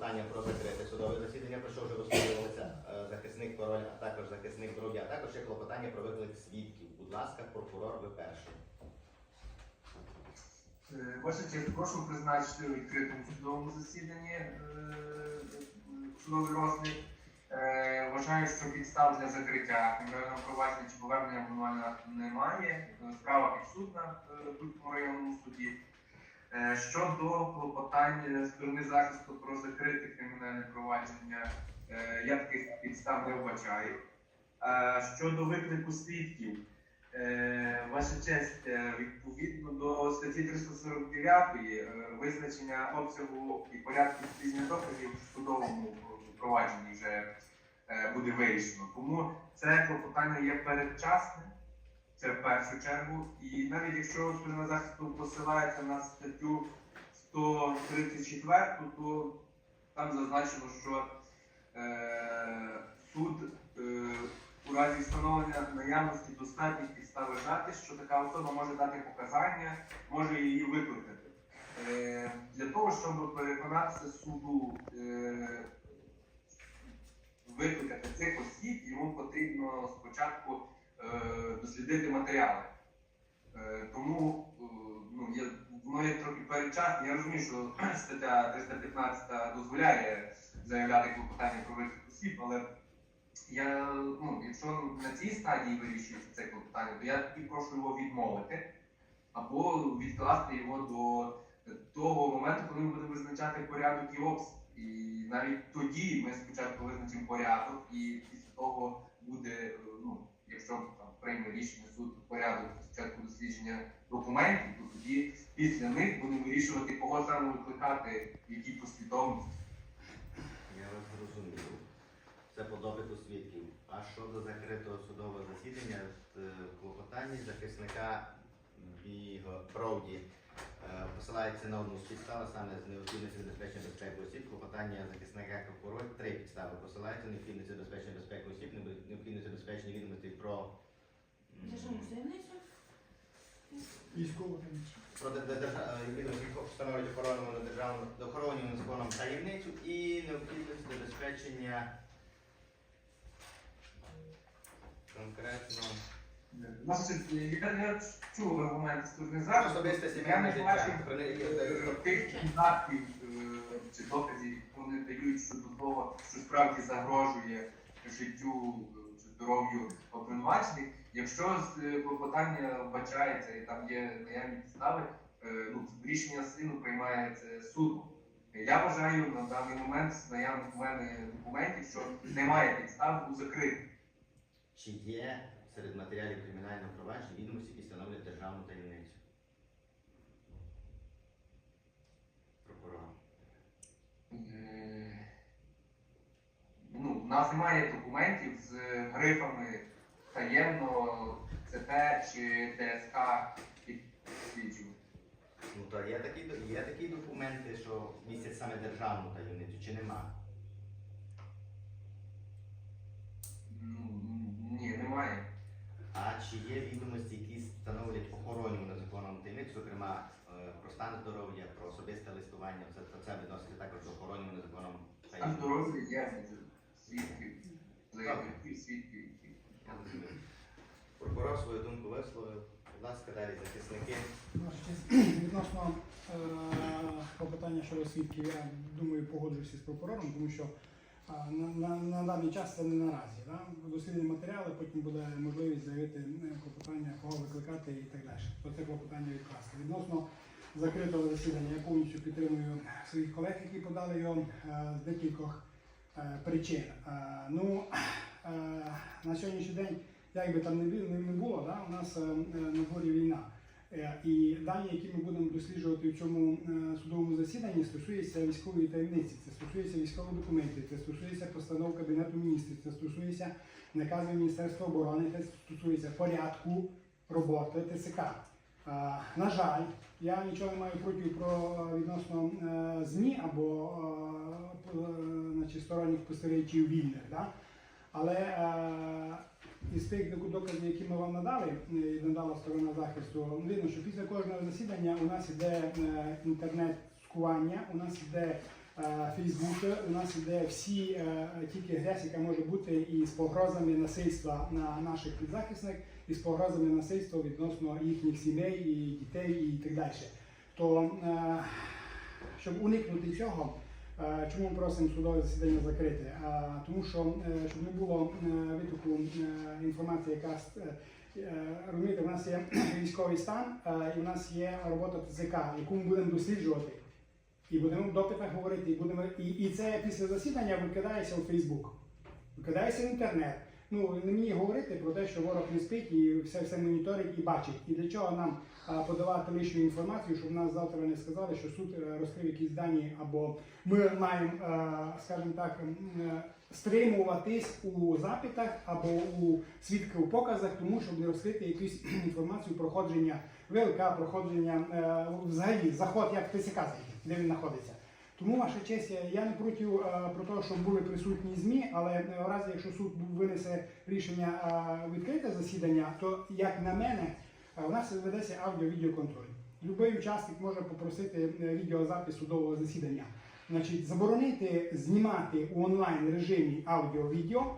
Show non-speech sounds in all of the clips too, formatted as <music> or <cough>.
клопотання про закрите судове засідання, про що вже висловлювалися е, захисник король, а також захисник бров'я. Також є клопотання про виклик свідків. Будь ласка, прокурор, ви перший. Е, Ваша прошу призначити у відкритому судовому засіданні е, судовий розгляд. Вважаю, що підстав для закриття кримінального провадження чи повернення немає. Справа підсудна в Кульському районному суді. Е, Щодо клопотання сторони захисту про закрите кримінальне провадження, е, я таких підстав не вбачаю. Е, Щодо виклику свідків, Ваша честь, відповідно до статті 349 е, визначення обсягу і порядку дослідження доказів в судовому провадженні вже буде вирішено. Тому це клопотання є передчасним, це в першу чергу. І навіть якщо сторона захисту посилається на статтю 134, то там зазначено, що е, суд е, у разі встановлення наявності достатніх підстав вважати, що така особа може дати показання, може її викликати. Е, Для того, щоб переконатися суду е, викликати цих осіб, йому потрібно спочатку дослідити матеріали. Е, Тому е, ну, є, воно є трохи передчасне. Я розумію, що <clears throat> стаття 315 дозволяє заявляти клопотання про виклик осіб, але я, ну, якщо на цій стадії вирішується це клопотання, то я тоді прошу його відмовити або відкласти його до того моменту, коли ми будемо визначати порядок і обсяг. І навіть тоді ми спочатку визначимо порядок, і після того буде, е, ну, якщо там прийме рішення суду порядок спочатку дослідження документів, то тоді після них будемо вирішувати, кого саме викликати, які послідовності. Я вас зрозумів. Це по допиту свідків. А щодо закритого судового засідання, е, клопотання захисника Біго Бровді е, посилається на одну з підстав, а саме з необхідності забезпечення безпеки осіб. Клопотання захисника Король три підстави посилається необхідність забезпечення безпеки осіб, необхідність забезпечення відомостей про Державну таємницю. Е, відомості, які встановлюють охоронювану державну охоронювану законом таємницю і необхідність забезпечення конкретно Значить, я не чув аргумент сторони захисту. особисте Я сімейне не життя. бачу не- е, тих додатків е, чи доказів, які вони дають щодо того, що справді загрожує життю е, чи здоров'ю обвинувачених. Якщо з клопотання вбачається і там є наявні підстави, ну, рішення сину приймається судом. Я вважаю на даний момент з наявних у мене документів, що немає підстав у закритих. Чи є серед матеріалів кримінального провадження відомості, які становлять державну таємницю? Прокурор. Е, Ну, в нас немає документів з грифами таємно ЦТ чи ТСК підсліджувати. Ну то є такі, є такі документи, що містять саме державну таємницю, чи нема? Ну, ні, немає. А чи є відомості, які становлять охоронну незаконну таємницю, зокрема е, про стан здоров'я, про особисте листування, це, це відноситься також до охорони незаконної Там таємниці? здоров'я є свідків, заявників, свідків. які- Я розумію. Прокурор свою думку висловив. Будь ласка, далі захисники. Відносно е, попитання щодо свідків, я думаю, погоджуюся з прокурором, тому що на, даний час це не наразі. Дослідні матеріали, потім буде можливість заявити е, клопотання, кого викликати і так далі. То це клопотання відкласти. Відносно закритого засідання, я повністю підтримую своїх колег, які подали його е, з декількох е, причин. Ну, на сьогоднішній день, як би там не було, у нас на дворі війна. Е, І дані, які ми будемо досліджувати в цьому е, судовому засіданні, стосуються військової таємниці, це стосується військових документів, це стосується постанов Кабінету міністрів, це стосується наказів Міністерства оборони, це стосується порядку роботи ТСК. Е, На жаль, я нічого не маю проти про відносно ЗМІ або значить, сторонніх спостерігачів вільних. Да? Але із тих доказів, які ми вам надали, е, і надала сторона захисту, видно, що після кожного засідання у нас іде е, інтернет-скування, у нас іде е, Фейсбуці у нас іде всі е, тільки грязь, яка може бути і з погрозами насильства на наших підзахисних, і з погрозами насильства відносно їхніх сімей і дітей і так далі. То щоб уникнути цього, чому ми просимо судове засідання закрити? Тому що е, щоб не було е, витоку е, інформації, яка розумієте, у нас є <clears throat> військовий стан, і у нас є робота ТЗК, яку ми будемо досліджувати. І будемо в говорити, і будемо і, і це після засідання викидається у Фейсбук, викидається в інтернет. Ну не мені говорити про те, що ворог не спить і все все моніторить і бачить. І для чого нам подавати лишню інформацію, щоб нас завтра не сказали, що суд е, розкрив якісь дані, або ми маємо, е, скажімо так, е, стримуватись у запитах або у свідків у показах, тому щоб не розкрити якусь <clears throat> інформацію проходження ВЛК, проходження взагалі заход як ТСК де він знаходиться. Тому, ваша честь, я не проти е, про те, щоб були присутні ЗМІ, але е, в разі, якщо суд винесе рішення е, відкрите засідання, то як на мене, у нас ведеться аудіо-відеоконтроль. Любий учасник може попросити відеозапис судового засідання. Значить, заборонити знімати у онлайн режимі аудіо-відео.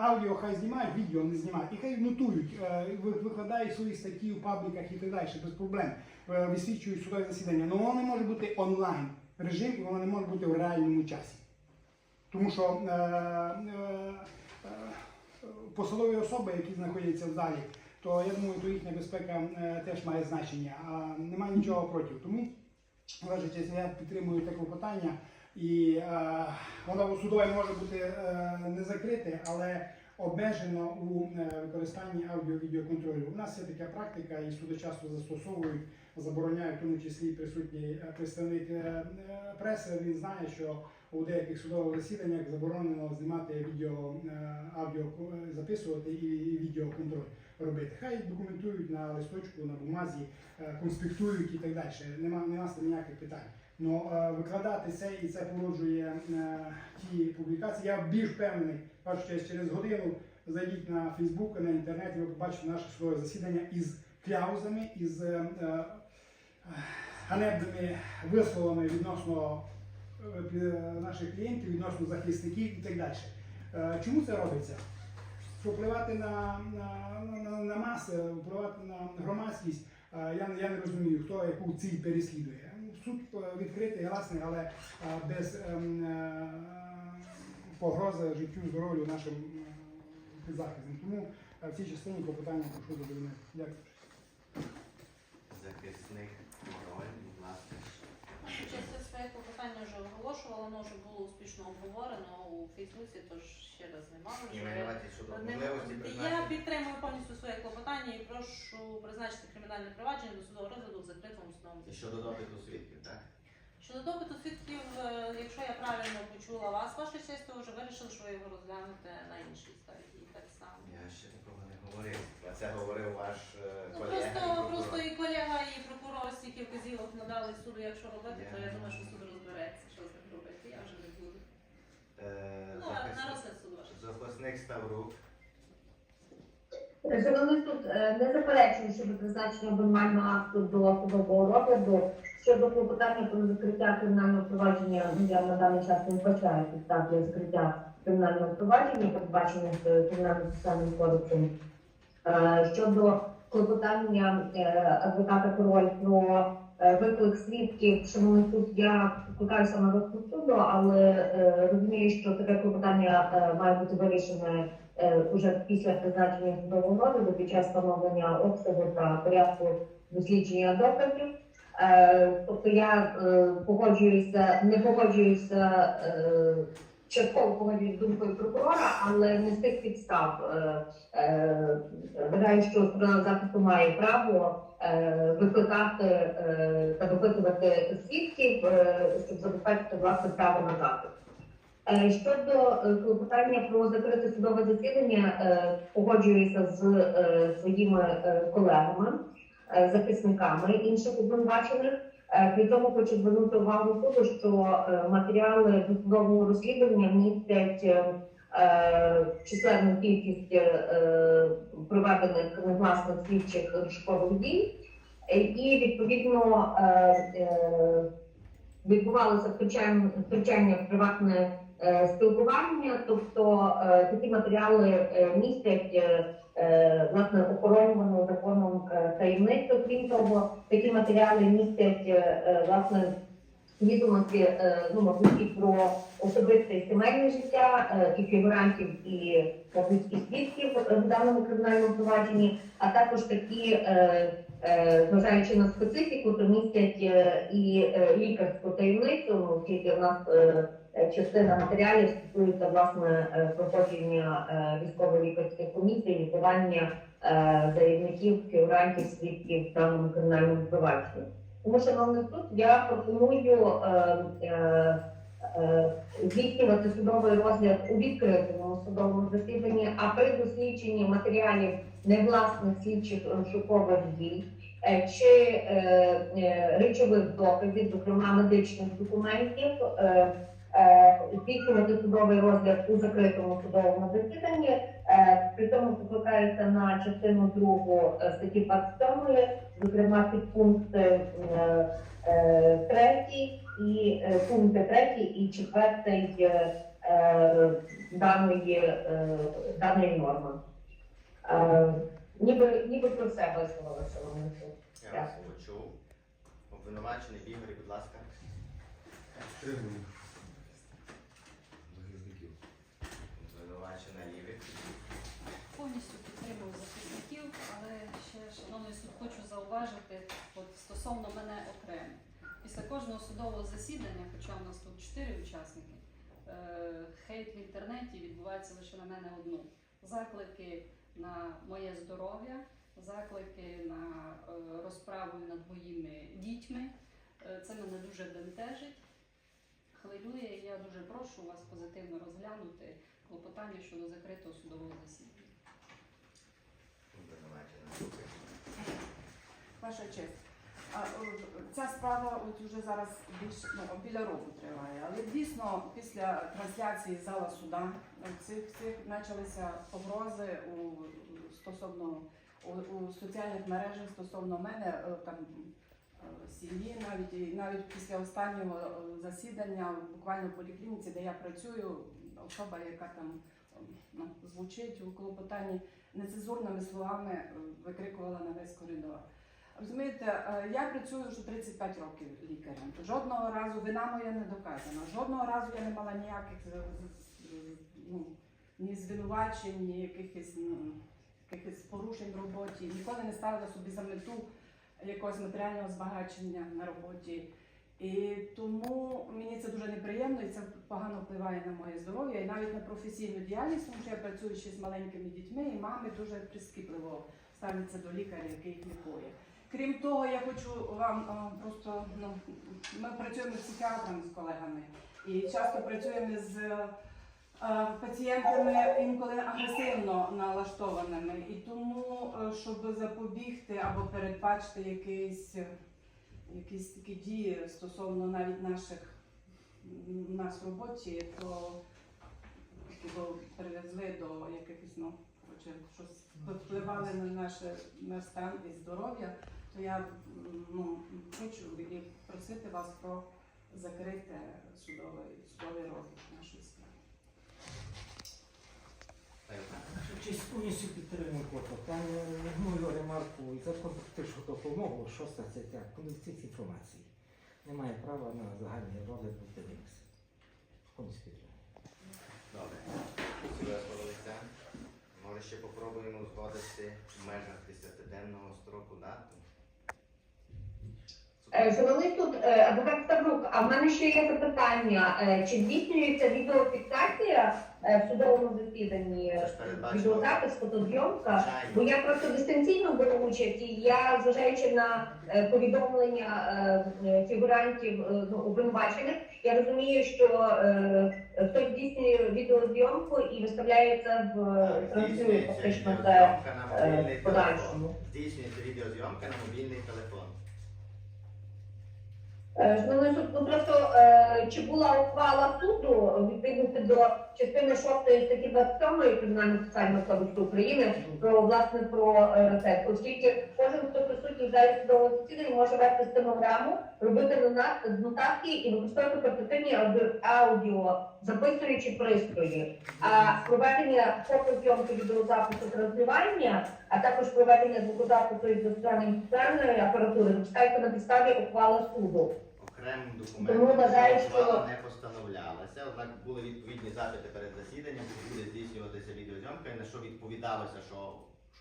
Аудіо хай знімають, відео не знімають. І хай нотують, викладають свої статті у пабліках і так далі, без проблем. Висвічують судове засідання. Але воно не може бути онлайн режим, і воно не може бути в реальному часі. Тому що е, е, е, посадові особи, які знаходяться в залі, то я думаю, то їхня безпека е, теж має значення. А немає нічого проти. Тому, ваша я підтримую таке питання. І е, воно судове може бути е, не закрите, але обмежено у е, використанні аудіо-відеоконтролю. У нас є така практика, і суди часто застосовують, забороняють, в тому числі присутній е, представник е, преси. Він знає, що у деяких судових засіданнях заборонено знімати відео, аудіо записувати і відеоконтроль робити. Хай документують на листочку, на бумазі, конспектують і так далі. Нема, цим ніяких питань. Ну, е, викладати це і це породжує е, ті публікації. Я більш впевнений, честь, через годину зайдіть на Фейсбук, на інтернеті, ви побачите наше своє засідання із кляузами, із е, ганебними висловами відносно наших клієнтів, відносно захисників і так далі. Чому це робиться? Щоб впливати на, на, на, на маси, впливати на громадськість, я, я не розумію, хто яку ціль переслідує. Суд е, відкритий, гласний, але е, без ем, е, погрози життю, здоров'ю нашим е. Тому в цій частині клопотання прошу задовольнити. Дякую. Захисник Мороль, будь ласка. Чесно, своє клопотання вже воно вже було успішно обговорено у Фейсбуці, тож ще раз не маю. І вже. винуваті щодо можливості Я підтримую повністю своє клопотання і прошу призначити кримінальне провадження до судового розгляду в закритому судовому І щодо допиту свідків, так? Щодо допиту свідків, е, якщо я правильно почула вас, ваша честь, то вже вирішили, що ви його розглянете на іншій стадії так само. Я ще нікого не говорив. А це говорив ваш е, Ну, колега. і просто, прокурор. просто і колега, і прокурор стільки вказівок надали суду, якщо робити, то я Я- думаю, що суд розбереться, що з ним робити. Я вже не буду. Е, Ну, захисник-. Захисник Ставрук. Шановний суд, не заперечую щодо призначення обвинувального акту до судового розгляду. Щодо клопотання про закриття кримінального провадження, я на даний час не вбачаю підстав для закриття кримінального провадження, передбачених кримінальним процесуальним кодексом. Е, Щодо клопотання е, адвоката Король про виклик свідків, шановний суд, я викликаюся на розсуд суду, але е, розумію, що таке клопотання е, має бути вирішене е, уже після призначення судового розгляду під час встановлення обсягу та порядку дослідження доказів. Е, Тобто я е, погоджуюся, не погоджуюся е, частково погоджуюсь з думкою прокурора, але не з тих підстав. Е, е, Вважаю, що сторона захисту має право е, викликати е, та допитувати свідків, е, щоб забезпечити власне право на захист. Е, Щодо е, клопотання про закрите судове засідання, е, погоджуюся з е, своїми е, колегами, е, захисниками інших обвинувачених. Е, При тому хочу звернути увагу суду, що е, матеріали досудового розслідування містять е, е, численну кількість е, проведених негласних слідчих розшукових дій, Е, і відповідно е, е, відбувалося втручання, в приватне е, спілкування, тобто е, такі матеріали е, містять е, е, власне охоронювану законом е, таємницю. Крім того, такі матеріали містять е, е, власне відомості е, ну, мабуть, і про особисте і сімейне життя е, і фігурантів, і мабуть, і свідків е, в даному кримінальному провадженні, а також такі, зважаючи на специфіку, то містять і лікарську таємницю, оскільки в нас частина матеріалів стосується власне проходження військово-лікарських комісій, лікування заявників, фігурантів, свідків в даному кримінальному провадженні. Тому, шановний суд, я пропоную е, е, е, здійснювати судовий розгляд у відкритому судовому засіданні, а при дослідженні матеріалів невласних слідчих розшукових дій е, чи речових доказів, зокрема медичних документів, е, здійснювати судовий розгляд у закритому судовому засіданні. Е, При тому покликається на частину другу е, статті 27, зокрема підпункти е, е, і пункти третій і четвертий е, е, даної, даної норми. Ніби, ніби про все висловила шановний суд. Я вас почув. Обвинувачений Ігор, будь ласка. Підтримую. Захисників. Обвинувачена Ігор. Повністю підтримую захисників, але ще, шановний суд, хочу зауважити, от стосовно мене окремо. Після кожного судового засідання, хоча у нас тут чотири учасники, е, хейт в інтернеті відбувається лише на мене одну. Заклики на моє здоров'я, заклики на е, розправу над моїми дітьми. Е, Це мене дуже бентежить, хвилює, і я дуже прошу вас позитивно розглянути клопотання щодо закритого судового засідання. Ваша честь. А, Ця справа от уже зараз більш ну, біля року триває. Але дійсно після трансляції зала суда е, цих цих почалися погрози у стосовно у, у соціальних мережах стосовно мене е, там е, сім'ї, навіть навіть після останнього засідання буквально в поліклініці, де я працюю, особа, яка там ну, звучить у клопотанні нецензурними словами е, викрикувала на весь коридор. Розумієте, е, я працюю вже 35 років лікарем. Жодного разу вина моя не доказана. Жодного разу я не мала ніяких е, ну, ні звинувачень, ні якихось, ну, якихось порушень в роботі. Ніколи не ставила собі за мету якогось матеріального збагачення на роботі. І тому мені це дуже неприємно і це погано впливає на моє здоров'я і навіть на професійну діяльність, тому що я працюю ще з маленькими дітьми, і мами дуже прискіпливо ставляться до лікаря, який їх лікує. Крім того, я хочу вам е, просто ну ми працюємо з психіатрами з колегами і часто працюємо з е, пацієнтами інколи агресивно налаштованими. І тому, е, щоб запобігти або передбачити якісь, е, якісь такі дії стосовно навіть наших нас в роботі, то його привезли до якихось ну, коротше, щось впливали на наше на стан і здоров'я, то я ну, хочу і просити вас про закрите судовий судовий розгляд нашої справи. Честь повністю підтримую клопотання. Мою ремарку і закон що допомогу, що стаття конфіденційної інформації. Немає права на загальний розгляд подивимося. Комусь. Добре. Може ще попробуємо згодити в межах 10-денного строку дату. Е, Шановний суд, е, адвокат Ставрук, а в мене ще є запитання. Е, Чи здійснюється відеофіксація е, в судовому засіданні? Відеозапис, фотозйомка? Бо я просто дистанційно беру участь, і я, зважаючи на е, повідомлення е, е, фігурантів е, ну, обвинувачених, я розумію, що е, хтось здійснює відеозйомку і виставляє це в транслює фактично це е, подальшому. Здійснюється відеозйомка на мобільний телефон. Е, суд, ну просто е, чи була ухвала суду відповідно до частини 6 статті 27 Кримінального соціального кодексу України про власне про рецепт, оскільки кожен хто присутній в залі судового засідання може вести стенограму робити нотатки і використовувати портативні аудіо- записуючі пристрої. А проведення фотозйомки відеозапису транслювання, а також проведення звукозапису із застосуванням спеціальної апаратури допускається на підставі ухвали суду. Окремим документом вважаю, що- не постановлялася, однак були відповідні запити перед засіданням, що буде здійснюватися відеозйомка, і на що відповідалося, що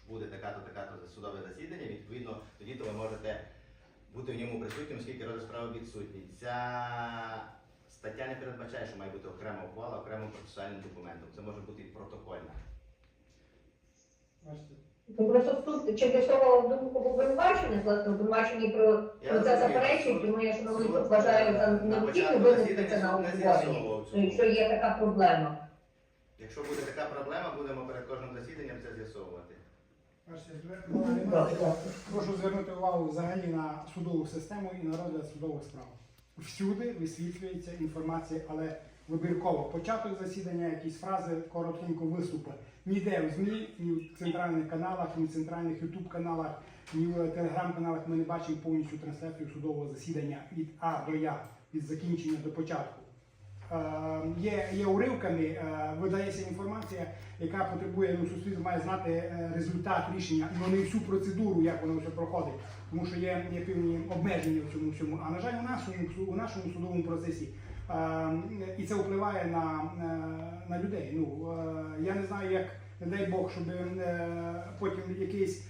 буде така-то, така-то судове засідання. Відповідно, тоді то ви можете бути в ньому присутнім, оскільки розгляд справи відсутній. Ця стаття не передбачає, що має бути окрема ухвала окремим процесуальним документом. Це може бути і протокольна. Бачите? Ну, Просто суд чи висовував думку в обвинуваченні, власне, обвинувачені про, про це розумію, тому я шановний суд, вважаю за е, на початку винести це засідання на суд не обговоренні, з'ясовував якщо є така проблема. Якщо буде така проблема, будемо перед кожним засіданням це з'ясовувати. Нема- Прошу звернути увагу взагалі на судову систему і на розгляд судових справ. Всюди висвітлюється інформація, але вибірково. Початок засідання, якісь фрази, коротенько виступи. Ніде в ЗМІ, ні в центральних каналах, ні в центральних Ютуб каналах, ні в телеграм-каналах ми не бачимо повністю трансляцію судового засідання від А до Я, від закінчення до початку. Е, є, є уривками, е, видається інформація, яка потребує, ну, суспільство має знати е, результат рішення, ну не всю процедуру, як воно все проходить, тому що є, є певні обмеження в цьому всьому. А на жаль, у нашому у нашому судовому процесі і це впливає на, на людей. Ну я не знаю, як не дай Бог, щоб потім якийсь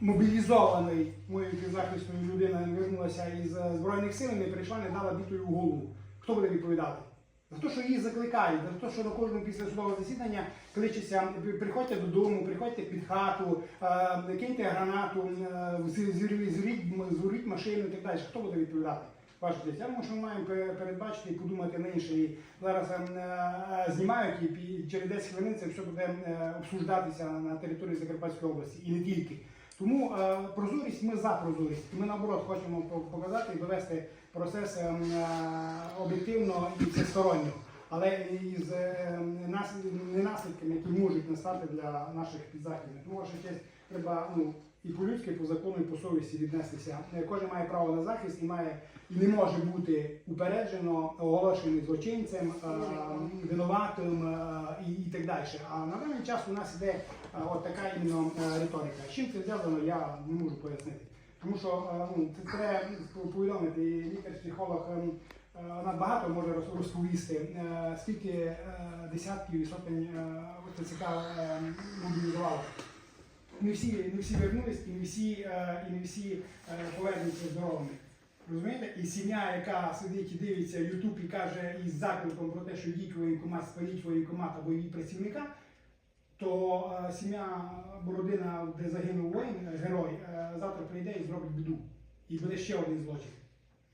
мобілізований моєю захисною людина вернулася із збройних сил і прийшла, не дала бітою в голову. Хто буде відповідати? За те, що її закликають, за те, що на кожному після судового засідання кличеться, приходьте додому, приходьте під хату, е, киньте гранату, е, згоріть машину і так далі. Хто буде відповідати? Я думаю, що ми маємо передбачити і подумати на інше. І Зараз е, е, знімають і через 10 хвилин це все буде е, обсуждатися на території Закарпатської області і не тільки. Тому е, прозорість ми за прозорість. Ми наоборот хочемо показати і довести процес е, е, об'єктивно і всесторонньо, але із е, наслідками, які можуть настати для наших підзахідних. Тому честь треба ну, і по-людськи, по закону, і по совісті віднестися. Е, Кожен має право на захист і має і не може бути упереджено оголошений злочинцем, е, винуватим е, і, і так далі. А на даний час у нас іде е, от така іменно риторика. З чим це зв'язано, я не можу пояснити. Тому що ну, це треба повідомити, лікар-психолог е, може розповісти, скільки десятків і сотень ТЦК мобілізувало. Не всі, не всі вернулись і не всі, е, і не всі е, повернуться здоровими. Розумієте? І сім'я, яка сидить і дивиться Ютуб і каже із закликом про те, що йдіть воєнкомат, спаліть воєнкомат або її працівника, то е, сім'я або родина, де загинув воїн, герой, завтра прийде і зробить біду. І буде ще один злочин.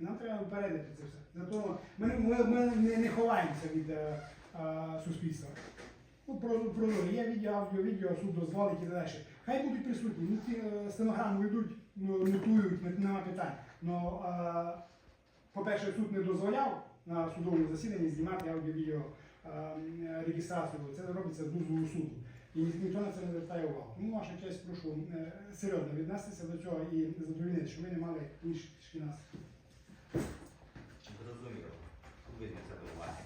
І нам треба попередити це все. Зато ми, ми, ми не, не ховаємося від е, е, суспільства. Ну, про, про є відео, аудіо, відео, суд дозволить і далі. Хай будуть присутні, ну, е, стенограму ведуть, ну, нотують, нема питань. Но, е, по-перше, суд не дозволяв на судовому засіданні знімати аудіо-відео е, реєстрацію. Це робиться з дозволу суду. І ніхто на це не звертає увагу. Тому, ваша честь, прошу серйозно віднестися до цього і задовольнити, що ми не мали інших нас. Зрозуміло. Візьме це до уваги.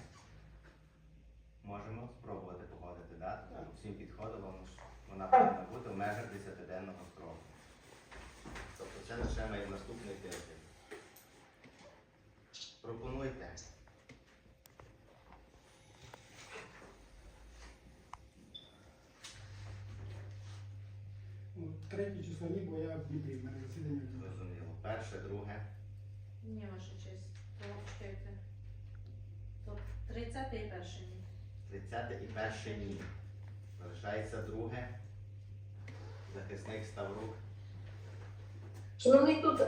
Можемо спробувати погодити дату, щоб всім підходило, ну, вона повинна бути в межах 10-денного строку. Тобто це лише має наступний тиждень. Пропонуйте. Ну, Третє число ні, бо я в Дніпрі, в мене засідання. в Дніпрі. Зрозуміло. Перше, друге. Ні, ваша честь. То чекайте. То 30 і перший ні. 30 і перше ні. Залишається друге. Захисник Ставрук. Шановний тут е,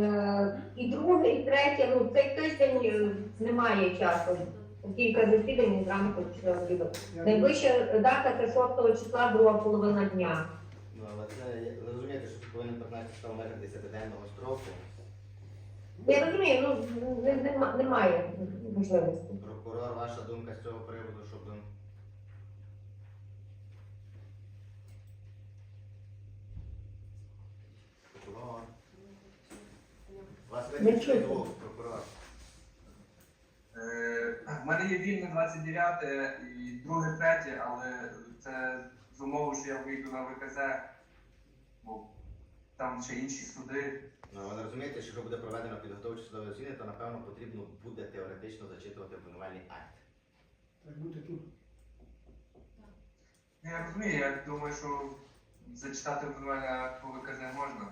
е, і друге, і третє, ну цей тиждень е, немає часу. Кілька засідань зранку чи обіду. Найближча дата це 6 числа, друга половина дня. Ну, але це розумієте, що повинен 15 числа 10-денного строку. Я розумію, ну не- нема- немає можливості. Прокурор, ваша думка з цього приводу, щоб прокурор. Вас Не двох прокурор. Е, В мене є вільне 29 і друге, третє, але це з умови, що я вийду на ВКЗ, бо там ще інші суди. Ну, ви розумієте, що якщо буде проведено підготовче судове засідання, то напевно потрібно буде теоретично зачитувати обвинувальний акт. Так бути тут. Ну, Я розумію, я думаю, що зачитати обвинувальне по ВКЗ можна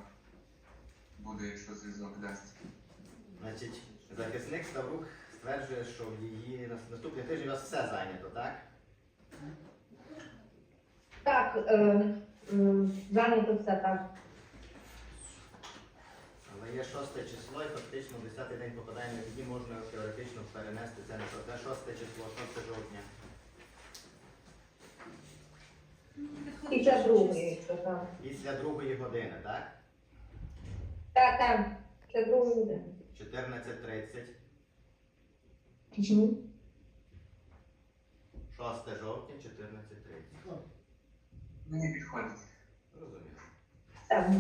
буде, якщо зв'язок дасть. Значить, захисник Ставрук стверджує, що в її нас- наступний тиждень у вас все зайнято, так? Так, е, м, зайнято все так. Але є шосте число і фактично 10 день попадає на тоді можна теоретично перенести це на шосте. Шосте число, 6 жовтня. І це друге, якщо так. Після другої години, так? Так, так, це другий буде. 14.30, Чому? 6 жовтня, 14.30. Мені підходить. Розумію. Так,